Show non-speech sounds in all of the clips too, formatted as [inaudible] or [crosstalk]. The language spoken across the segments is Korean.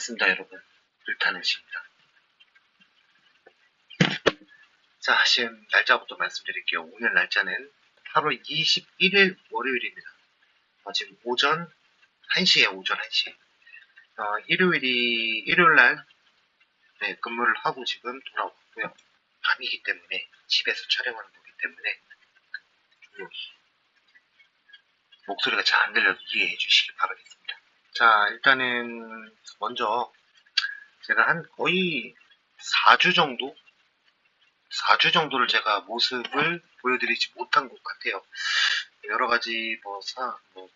반갑습니다, 여러분. 불타는시입니다. 자, 지금 날짜부터 말씀드릴게요. 오늘 날짜는 8월 21일 월요일입니다. 어, 지금 오전 1시에 오전 1시. 어, 일요일이, 일요일날, 네, 근무를 하고 지금 돌아왔고요. 밤이기 때문에, 집에서 촬영하는 거기 때문에, 좀 목소리가 잘 안 들려도 이해해 주시기 바라겠습니다. 자, 일단은, 먼저, 제가 한 거의 4주 정도? 4주 정도를 제가 모습을 보여드리지 못한 것 같아요. 여러 가지 뭐 사, 뭐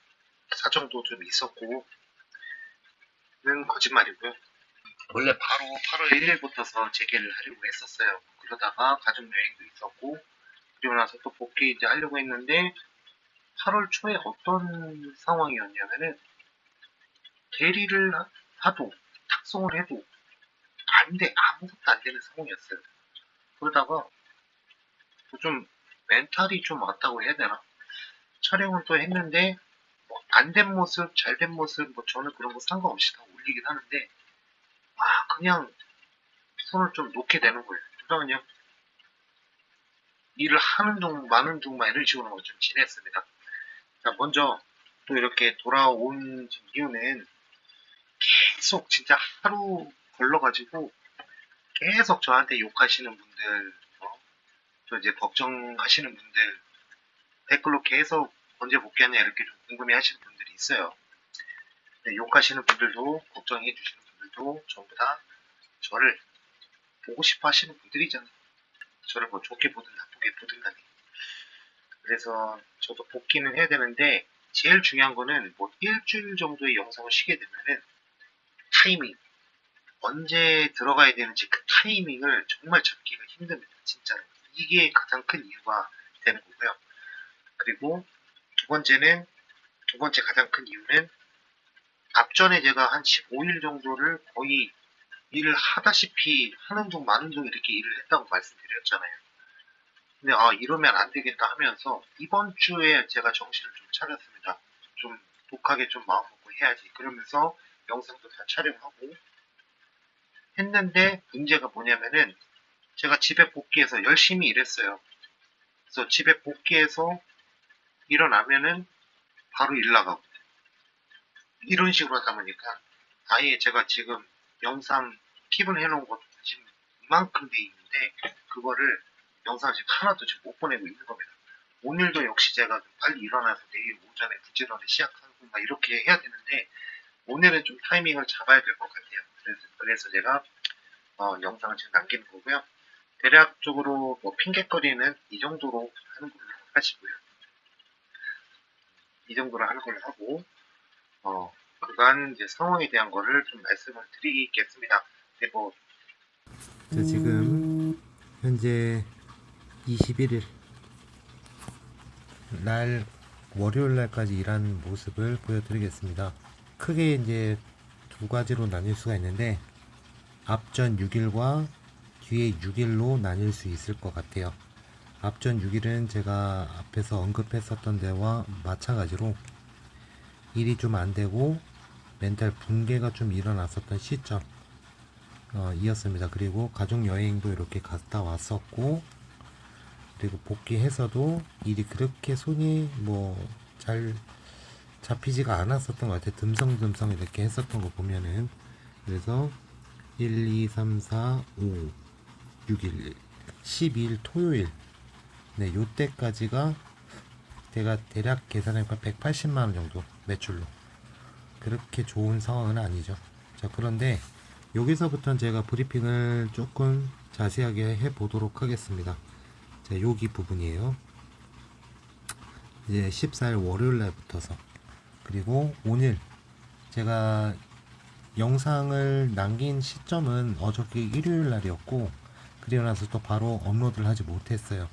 사정도 좀 있었고, 는 거짓말이고요. 원래 바로 8월 1일부터서 재개를 하려고 했었어요. 그러다가 가족 여행도 있었고, 그리고 나서 또 복귀 이제 하려고 했는데, 8월 초에 어떤 상황이었냐면은, 대리를 하- 하도, 탁송을 해도, 안 돼, 아무것도 안 되는 상황이었어요. 그러다가, 뭐좀 멘탈이 좀 왔다고 해야 되나? 촬영을 또 했는데, 뭐, 안 된 모습, 잘 된 모습, 뭐, 저는 그런 거 상관없이 다 올리긴 하는데, 아, 그냥, 손을 좀 놓게 되는 거예요. 그러다 그냥, 일을 하는 중, 많은 중만 이런 식으로 좀 지냈습니다. 자, 먼저, 또 이렇게 돌아온 이유는, 계속 진짜 하루 걸러가지고, 계속 저한테 욕하시는 분들, 어? 저 이제 걱정하시는 분들, 댓글로 계속 언제 복귀하냐 이렇게 좀 궁금해 하시는 분들이 있어요. 네, 욕하시는 분들도, 걱정해 주시는 분들도 전부 다 저를 보고 싶어 하시는 분들이잖아요. 저를 뭐 좋게 보든 나쁘게 보든 간에. 그래서 저도 복귀는 해야 되는데, 제일 중요한 거는 뭐 일주일 정도의 영상을 쉬게 되면은 타이밍. 언제 들어가야 되는지 그 타이밍을 정말 잡기가 힘듭니다. 진짜로. 이게 가장 큰 이유가 되는 거고요. 그리고 두 번째는, 두 번째 가장 큰 이유는 앞전에 제가 한 15일 정도를 거의 일을 하다시피 하는 중 마는 중 이렇게 일을 했다고 말씀드렸잖아요. 근데 아 이러면 안 되겠다 하면서 이번 주에 제가 정신을 좀 차렸습니다. 좀 독하게 좀 마음 먹고 해야지. 그러면서 영상도 다 촬영하고 했는데 문제가 뭐냐면은 제가 집에 복귀해서 열심히 일했어요. 그래서 집에 복귀해서 일어나면은 바로 일 나가고 이런 식으로 하다 보니까 아예 제가 지금 영상 킵을 해놓은 것도 지금 이만큼 돼 있는데 그거를 영상을 지금 하나도 지금 못 보내고 있는 겁니다. 오늘도 역시 제가 좀 빨리 일어나서 내일 오전에 부지런히 시작하고 막 이렇게 해야 되는데 오늘은 좀 타이밍을 잡아야 될 것 같아요. 그래서, 그래서 제가 어, 영상을 지금 남기는 거고요. 대략적으로 뭐 핑계거리는 이 정도로 하는 걸로 하시고요. 이 정도로 하는 걸로 하고 어, 그간 이제 상황에 대한 거를 좀 말씀을 드리겠습니다. 근데 뭐 자, 지금 현재 21일 날 월요일 날까지 일하는 모습을 보여드리겠습니다. 크게 이제 두 가지로 나뉠 수가 있는데 앞전 6일과 뒤에 6일로 나뉠 수 있을 것 같아요. 앞전 6일은 제가 앞에서 언급했었던 데와 마찬가지로 일이 좀 안 되고 멘탈 붕괴가 좀 일어났었던 시점 어, 이었습니다. 그리고 가족 여행도 이렇게 갔다 왔었고, 그리고 복귀해서도 일이 그렇게 손이 뭐 잘 잡히지가 않았었던 것 같아요. 듬성듬성 이렇게 했었던 거 보면은. 그래서 1, 2, 3, 4, 5, 6일, 12일 토요일. 네, 요때까지가 제가 대략 계산해보니까 180만원 정도 매출로. 그렇게 좋은 상황은 아니죠. 자, 그런데 여기서부터는 제가 브리핑을 조금 자세하게 해 보도록 하겠습니다. 자, 여기 부분이에요. 이제 14일 월요일 날부터서 그리고 오늘 제가 영상을 남긴 시점은 어저께 일요일 날이었고 그리고 나서 또 바로 업로드를 하지 못했어요.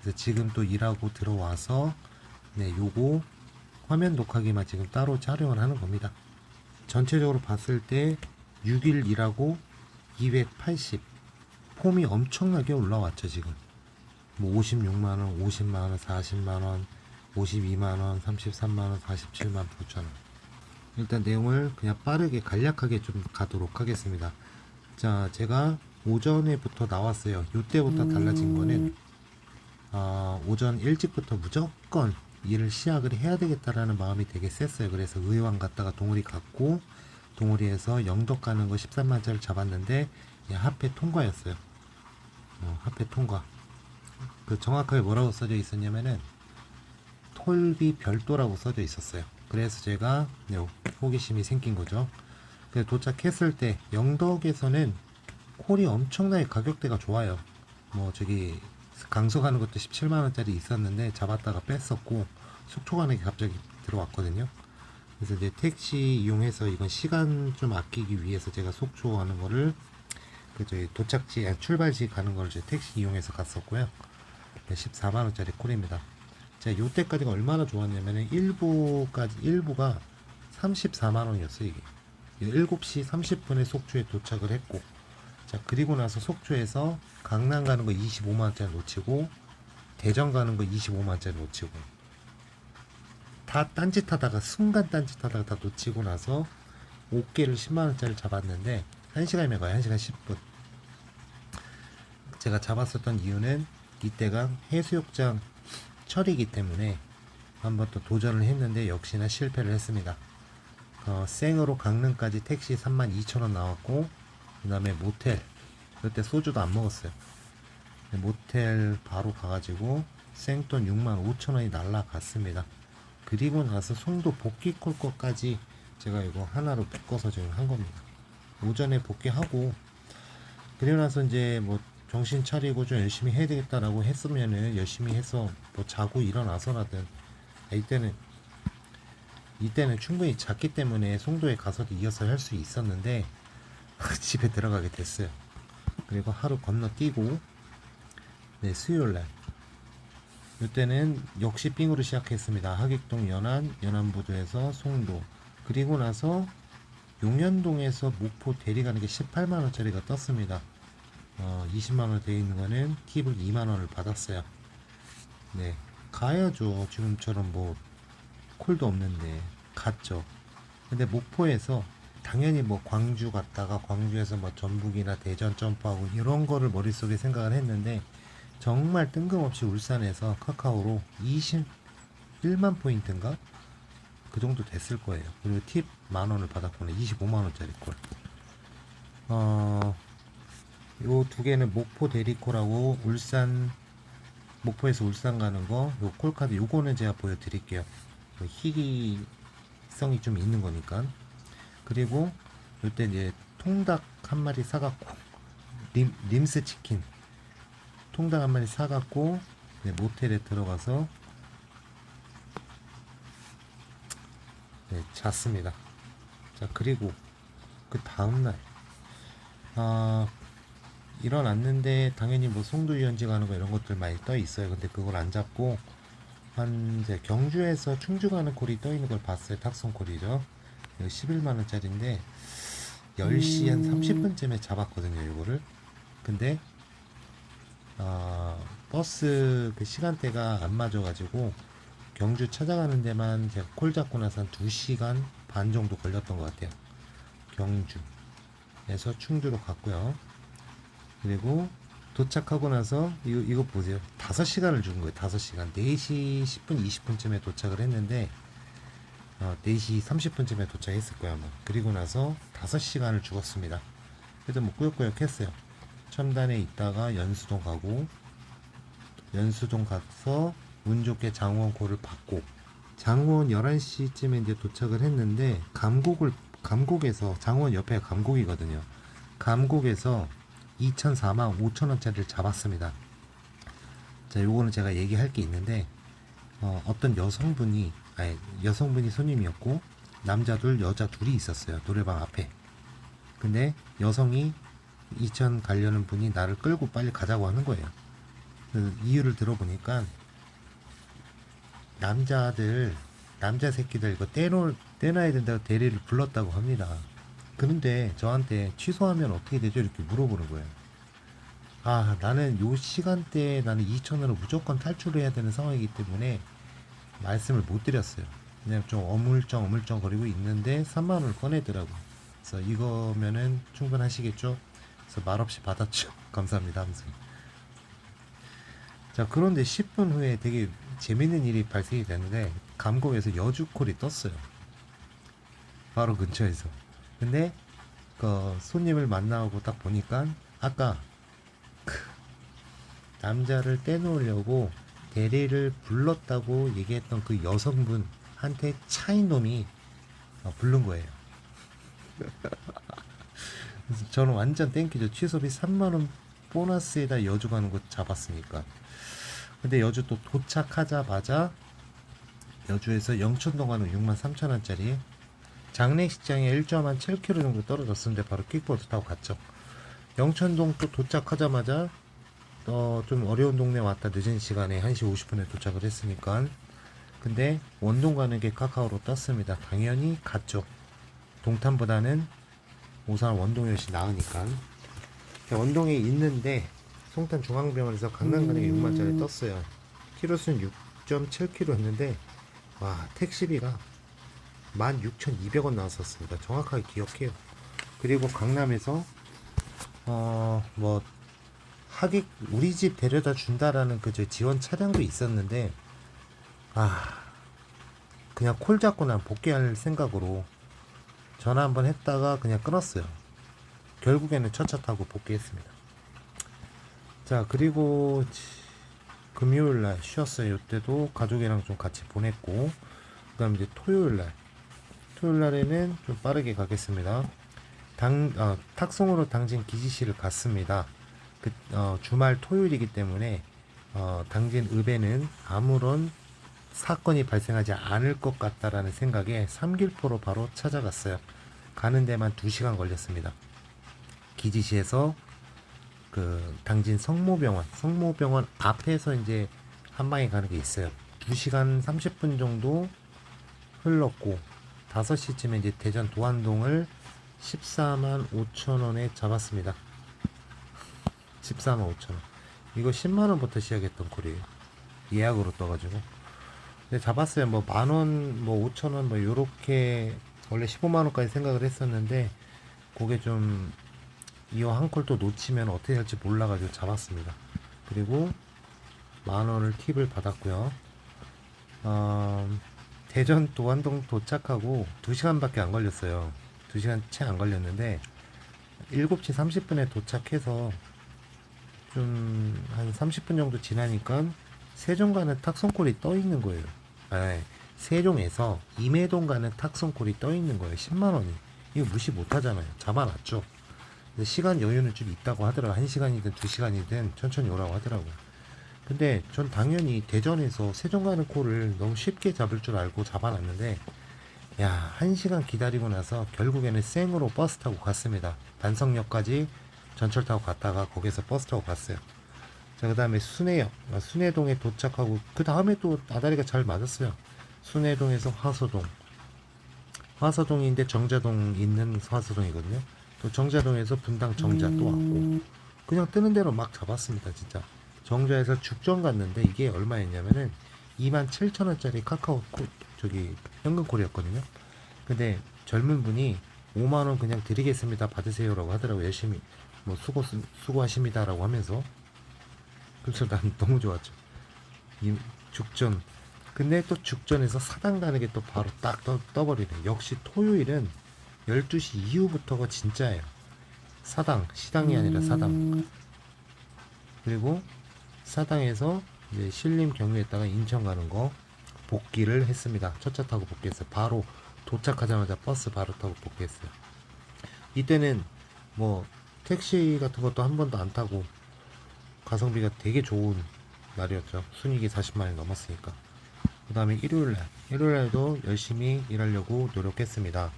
그래서 지금 또 일하고 들어와서 네, 요거 화면 녹화기만 지금 따로 촬영을 하는 겁니다. 전체적으로 봤을 때 6일 일하고 280 폼이 엄청나게 올라왔죠 지금 뭐 56만원 50만원 40만원 52만원 33만원 47만 9천원 일단 내용을 그냥 빠르게 간략하게 좀 가도록 하겠습니다. 자, 제가 오전에부터 나왔어요. 이때부터 달라진 거는 아, 오전 일찍부터 무조건 일을 시작을 해야 되겠다라는 마음이 되게 셌어요. 그래서 의왕 갔다가 동호리 갔고 동호리에서 영덕 가는 거 13만짜리 잡았는데 예, 합회 통과였어요. 어, 합회 통과. 그 정확하게 뭐라고 써져 있었냐면은 톨비 별도라고 써져 있었어요. 그래서 제가 네, 호기심이 생긴 거죠. 도착했을 때 영덕에서는 콜이 엄청나게 가격대가 좋아요. 뭐 저기 강서 가는 것도 17만 원짜리 있었는데 잡았다가 뺐었고 속초 가는 게 갑자기 들어왔거든요. 그래서 이제 택시 이용해서 이건 시간 좀 아끼기 위해서 제가 속초 가는 거를 그 저희 도착지 아니, 출발지 가는 걸 이제 택시 이용해서 갔었고요. 14만 원짜리 콜입니다. 제가 요때까지가 얼마나 좋았냐면은 1부까지 1부가 34만 원이었어요 이게. 7시 30분에 속초에 도착을 했고 자 그리고 나서 속초에서 강남 가는 거 25만 원짜리 놓치고 대전 가는 거 25만 원짜리 놓치고 다 딴짓하다가 순간 딴짓하다가 다 놓치고 나서 5개를 10만 원짜리 잡았는데 1시간이면 가요 1시간 10분 제가 잡았었던 이유는 이때가 해수욕장 철이기 때문에 한번 또 도전을 했는데 역시나 실패를 했습니다. 어, 생으로 강릉까지 택시 32,000원 나왔고 그 다음에 모텔 그때 소주도 안 먹었어요. 모텔 바로 가가지고 생돈 65,000원이 날라갔습니다. 그리고 나서 송도 복귀 콜 것까지 제가 이거 하나로 묶어서 지금 한 겁니다. 오전에 복귀하고 그리고 나서 이제 뭐 정신 차리고 좀 열심히 해야 되겠다라고 했으면은 열심히 해서 뭐 자고 일어나서라든 아, 이때는 이때는 충분히 잤기 때문에 송도에 가서도 이어서 할 수 있었는데 [laughs] 집에 들어가게 됐어요. 그리고 하루 건너뛰고 네 수요일 날 이때는 역시 삥으로 시작했습니다. 하객동 연안 연안부두에서 송도 그리고 나서 용현동에서 목포 대리 가는 게 18만 원짜리가 떴습니다. 어, 20만 원 되어 있는 거는 팁을 2만 원을 받았어요. 네, 가야죠. 지금처럼 뭐 콜도 없는데 갔죠. 근데 목포에서 당연히 뭐 광주 갔다가 광주에서 뭐 전북이나 대전 점프하고 이런 거를 머릿속에 생각을 했는데 정말 뜬금없이 울산에서 카카오로 21만 포인트인가? 그 정도 됐을 거예요. 그리고 팁 만 원을 받았구나. 25만 원짜리 콜. 어, 요 두 개는 목포 대리콜하고 울산 목포에서 울산 가는 거, 요 콜카드 요거는 제가 보여드릴게요. 그 희귀성이 좀 있는 거니까. 그리고 요때 이제 통닭 한 마리 사갖고 림, 림스 치킨 통닭 한 마리 사갖고 네, 모텔에 들어가서 네, 잤습니다. 자 그리고 그 다음날 아 일어났는데 당연히 뭐 송도 유원지 가는 거 이런 것들 많이 떠 있어요. 근데 그걸 안 잡고 한 이제 경주에서 충주 가는 콜이 떠 있는 걸 봤어요. 탁송 콜이죠. 11만 원짜리인데 10시 한 30분쯤에 잡았거든요. 이거를. 근데 아, 버스 그 시간대가 안 맞아가지고 경주 찾아가는 데만 제가 콜 잡고 나서 한 2시간 반 정도 걸렸던 것 같아요. 경주에서 충주로 갔고요. 그리고 도착하고 나서 이거, 이거 보세요. 5시간을 죽은 거예요. 5시간. 4시 10분, 20분쯤에 도착을 했는데 어, 4시 30분쯤에 도착했을 거야 아마. 그리고 나서 5시간을 죽었습니다. 그래도 뭐 꾸역꾸역 했어요. 첨단에 있다가 연수동 가고 연수동 가서 운 좋게 장원 콜을 받고 장원 11시쯤에 이제 도착을 했는데 감곡을 감곡에서 장원 옆에 감곡이거든요. 감곡에서 2,004만 5천 원짜리를 잡았습니다. 자, 요거는 제가 얘기할 게 있는데 어, 어떤 여성분이 아니 여성분이 손님이었고 남자 둘 여자 둘이 있었어요 노래방 앞에. 근데 여성이 이천 가려는 분이 나를 끌고 빨리 가자고 하는 거예요. 그 이유를 들어보니까 남자들 남자 새끼들 이거 떼놓 떼놔야 된다고 대리를 불렀다고 합니다 그런데 저한테 취소하면 어떻게 되죠 이렇게 물어보는 거예요 아 나는 요 시간대에 나는 2천원으로 무조건 탈출해야 되는 상황이기 때문에 말씀을 못 드렸어요. 그냥 좀 어물쩡 어물쩡 거리고 있는데 3만 원을 꺼내더라고. 그래서 이거면은 충분하시겠죠? 그래서 말없이 받았죠. [laughs] 감사합니다. 하면서. 자 그런데 10분 후에 되게 재밌는 일이 발생이 되는데 감곡에서 여주콜이 떴어요. 바로 근처에서. 근데 그 손님을 만나고 딱 보니까 아까 그 남자를 떼놓으려고 대리를 불렀다고 얘기했던 그 여성분한테 차인 놈이 어, 부른 거예요. [laughs] 저는 완전 땡기죠. 취소비 3만원 보너스에다 여주 가는 거 잡았으니까. 근데 여주 또 도착하자마자 여주에서 영천동 가는 6만 3천원짜리 장례식장에 1점 한 7km 정도 떨어졌었는데 바로 킥보드 타고 갔죠. 영천동 또 도착하자마자 어, 좀 어려운 동네 왔다 늦은 시간에 1시 50분에 도착을 했으니까 근데 원동 가는 게 카카오로 떴습니다. 당연히 갔죠. 동탄보다는 우선 원동이 훨씬 나으니까 자, 원동에 있는데 송탄 중앙병원에서 강남 가는 게 6만짜리 떴어요. 키로수는 6.7km였는데 와 택시비가 16,200원 나왔었습니다. 정확하게 기억해요. 그리고 강남에서 어 뭐 하객 우리 집 데려다 준다라는 그저 지원 차량도 있었는데 아 그냥 콜 잡고 난 복귀할 생각으로 전화 한번 했다가 그냥 끊었어요. 결국에는 첫차 타고 복귀했습니다. 자 그리고 금요일 날 쉬었어요. 이때도 가족이랑 좀 같이 보냈고 그다음 이제 토요일 날 토요일 날에는 좀 빠르게 가겠습니다. 당 어, 탁송으로 당진 기지시를 갔습니다. 그 어, 주말 토요일이기 때문에 어, 당진 읍에는 아무런 사건이 발생하지 않을 것 같다라는 생각에 삼길포로 바로 찾아갔어요. 가는 데만 2시간 걸렸습니다. 기지시에서 그 당진 성모병원, 성모병원 앞에서 이제 한 방에 가는 게 있어요. 2시간 30분 정도 흘렀고 5시쯤에 이제 대전 도안동을 14만 5천 원에 잡았습니다. 14만 5천 원. 이거 10만 원부터 시작했던 콜이에요. 예약으로 떠가지고. 근데 잡았어요. 뭐 만 원, 뭐 5천 원, 뭐 요렇게 원래 15만 원까지 생각을 했었는데 그게 좀 이어 한 콜 또 놓치면 어떻게 할지 몰라가지고 잡았습니다. 그리고 만 원을 팁을 받았고요. 어, 대전 도안동 도착하고 2시간밖에 안 걸렸어요. 2시간 채 안 걸렸는데 7시 30분에 도착해서 좀 한 30분 정도 지나니까 세종 가는 탁송콜이 떠 있는 거예요. 아, 세종에서 임해동 가는 탁송콜이 떠 있는 거예요. 10만 원이. 이거 무시 못 하잖아요. 잡아놨죠. 시간 여유는 좀 있다고 하더라고요. 1시간이든 2시간이든 천천히 오라고 하더라고요. 근데 전 당연히 대전에서 세종 가는 콜을 너무 쉽게 잡을 줄 알고 잡아놨는데 야, 한 시간 기다리고 나서 결국에는 생으로 버스 타고 갔습니다. 단성역까지 전철 타고 갔다가 거기서 버스 타고 갔어요. 자, 그 다음에 순회역, 아, 순회동에 도착하고, 그 다음에 또 아다리가 잘 맞았어요. 순회동에서 화서동. 화서동인데 정자동 있는 화서동이거든요. 또 정자동에서 분당 정자 또 왔고, 그냥 뜨는 대로 막 잡았습니다, 진짜. 정자에서 죽전 갔는데 이게 얼마였냐면은 27,000원짜리 카카오 코, 저기 현금 콜이었거든요. 근데 젊은 분이 5만 원 그냥 드리겠습니다. 받으세요라고 하더라고요. 열심히 뭐 수고 수- 수고하십니다라고 하면서 그래서 난 [laughs] 너무 좋았죠. 이 죽전. 근데 또 죽전에서 사당 가는 게 또 바로 딱 떠, 떠버리네. 역시 토요일은 12시 이후부터가 진짜예요. 사당, 시당이 아니라 사당. 그리고 사당에서 이제 신림 경유했다가 인천 가는 거 복귀를 했습니다. 첫 차 타고 복귀했어요. 바로 도착하자마자 버스 바로 타고 복귀했어요. 이때는 뭐 택시 같은 것도 한 번도 안 타고 가성비가 되게 좋은 날이었죠. 순이익이 40만 원이 넘었으니까. 그 다음에 일요일 날. 일요일 날도 열심히 일하려고 노력했습니다.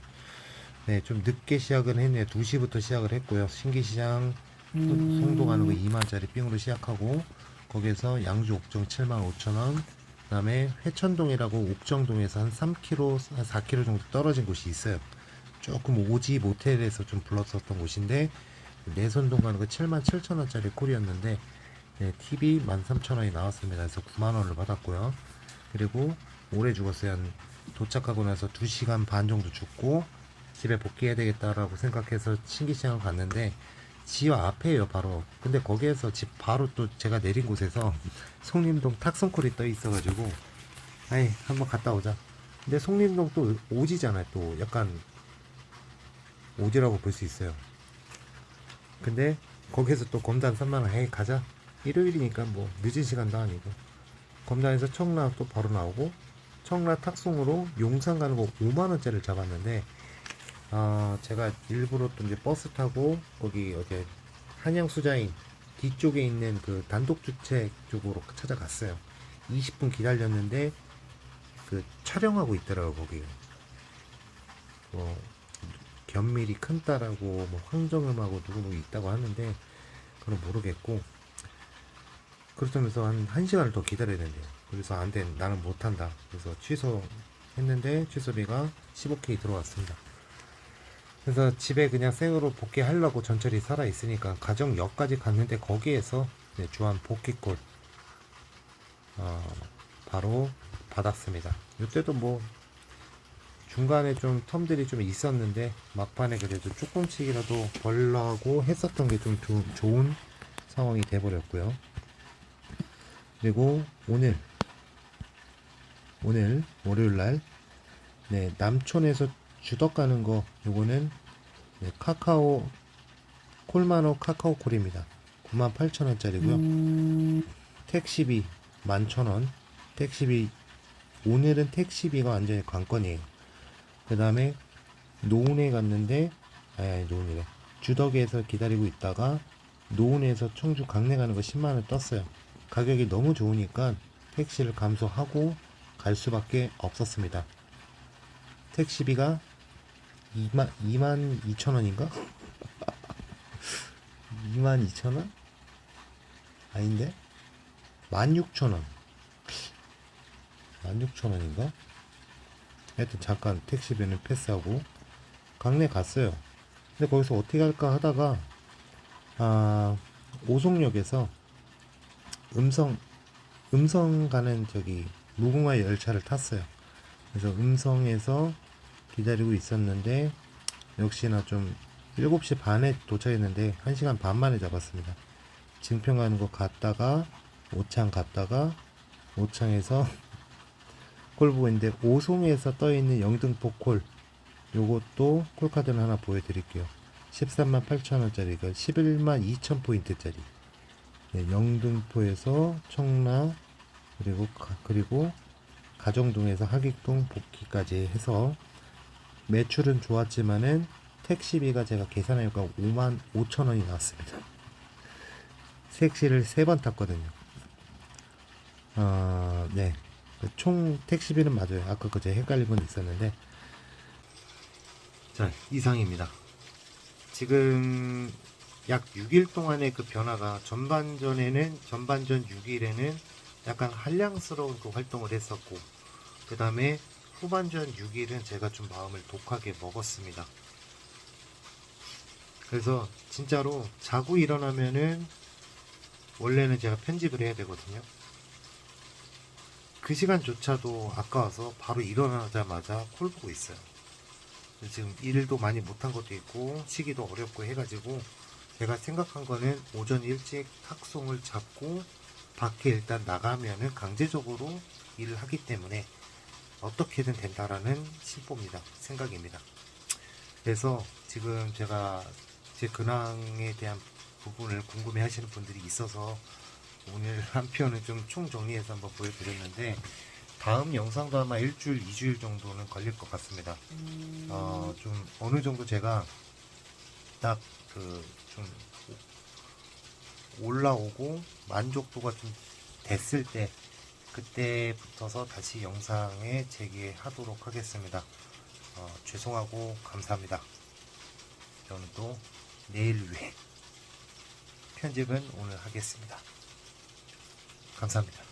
네, 좀 늦게 시작은 했네요. 2시부터 시작을 했고요. 신기시장 또 송도 가는 거 2만짜리 삥으로 시작하고 거기에서 양주 옥정 7만 5천 원. 그다음에 회천동이라고 옥정동에서 한 3km, 한 4km 정도 떨어진 곳이 있어요. 조금 오지 모텔에서 좀 불렀었던 곳인데 내선동 가는 거 7만 7천 원짜리 콜이었는데 네, TV 13,000원이 나왔습니다. 그래서 9만 원을 받았고요. 그리고 오래 죽었어요. 한 도착하고 나서 2시간 반 정도 죽고 집에 복귀해야 되겠다라고 생각해서 신기시장을 갔는데 집 앞에요 바로. 근데 거기에서 집 바로 또 제가 내린 곳에서 [laughs] 송림동 탁송콜이 떠 있어가지고 아이 한번 갔다 오자. 근데 송림동 또 오지잖아요 또. 약간 오지라고 볼 수 있어요. 근데 거기에서 또 검단 3만원 에이 가자. 일요일이니까 뭐 늦은 시간도 아니고. 검단에서 청라 또 바로 나오고 청라 탁송으로 용산 가는 거 5만원짜리를 잡았는데 아 제가 일부러 또 이제 버스 타고 거기 어디 한양 수자인 뒤쪽에 있는 그 단독 주택 쪽으로 찾아갔어요. 20분 기다렸는데 그 촬영하고 있더라고 거기. 뭐 견밀이 큰딸하고 뭐 황정음하고 누구 누구 있다고 하는데 그건 모르겠고 그렇다면서 한 1시간을 더 기다려야 된대요. 그래서 안 돼 나는 못한다. 그래서 취소했는데 취소비가 15K 들어왔습니다 그래서 집에 그냥 생으로 복귀하려고 전철이 살아 있으니까 가정역까지 갔는데 거기에서 네, 주한 복귀골 어, 바로 받았습니다. 이때도 뭐 중간에 좀 텀들이 좀 있었는데 막판에 그래도 조금씩이라도 벌라고 했었던 게 좀 좋은 상황이 돼버렸고요. 그리고 오늘 오늘 월요일 날 네, 남촌에서 주덕 가는 거 요거는 네, 카카오 콜마노 카카오 콜입니다. 98,000원짜리고요. 택시비 11,000원. 택시비 오늘은 택시비가 완전히 관건이에요. 그 다음에 노은에 갔는데 아니, 아니 노은이래. 주덕에서 기다리고 있다가 노은에서 청주 강릉 가는 거 10만원 떴어요. 가격이 너무 좋으니까 택시를 감소하고 갈 수밖에 없었습니다. 택시비가 2만, 2만 2천 원인가? 2만 2천 원? 아닌데? 16,000원. 16,000원인가? 하여튼 잠깐 택시비는 패스하고 강내 갔어요. 근데 거기서 어떻게 할까 하다가 아, 오송역에서 음성 음성 가는 저기 무궁화 열차를 탔어요. 그래서 음성에서 기다리고 있었는데 역시나 좀 7시 반에 도착했는데 1시간 반 만에 잡았습니다. 증평 가는 거 갔다가 오창 갔다가 오창에서 [laughs] 콜 보고 있는데 오송에서 떠 있는 영등포 콜 요것도 콜카드를 하나 보여드릴게요. 13만 8천 원짜리가 11만 2천 포인트짜리. 네, 영등포에서 청라 그리고 가, 그리고 가정동에서 하객동 복귀까지 해서 매출은 좋았지만은 택시비가 제가 계산해 보니까 5만 5천 원이 나왔습니다. 택시를 세 번 탔거든요. 어, 네. 총 택시비는 맞아요. 아까 그제 헷갈린 건 있었는데. 자, 이상입니다. 지금 약 6일 동안의 그 변화가 전반전에는, 전반전 6일에는 약간 한량스러운 그 활동을 했었고, 그 다음에 후반전 6일은 제가 좀 마음을 독하게 먹었습니다. 그래서 진짜로 자고 일어나면은 원래는 제가 편집을 해야 되거든요. 그 시간조차도 아까워서 바로 일어나자마자 콜 보고 있어요. 지금 일도 많이 못한 것도 있고 시기도 어렵고 해가지고 제가 생각한 거는 오전 일찍 탁송을 잡고 밖에 일단 나가면은 강제적으로 일을 하기 때문에 어떻게든 된다라는 심보입니다. 생각입니다. 그래서 지금 제가 제 근황에 대한 부분을 궁금해 하시는 분들이 있어서 오늘 [laughs] 한 편은 좀 총정리해서 한번 보여드렸는데 다음 영상도 아마 일주일, 이주일 정도는 걸릴 것 같습니다. 어, 좀 어느 정도 제가 딱 그 좀 올라오고 만족도가 좀 됐을 때 그때부터서 다시 영상에 재개하도록 하겠습니다. 어, 죄송하고 감사합니다. 저는 또 내일 위해 편집은 오늘 하겠습니다. 감사합니다.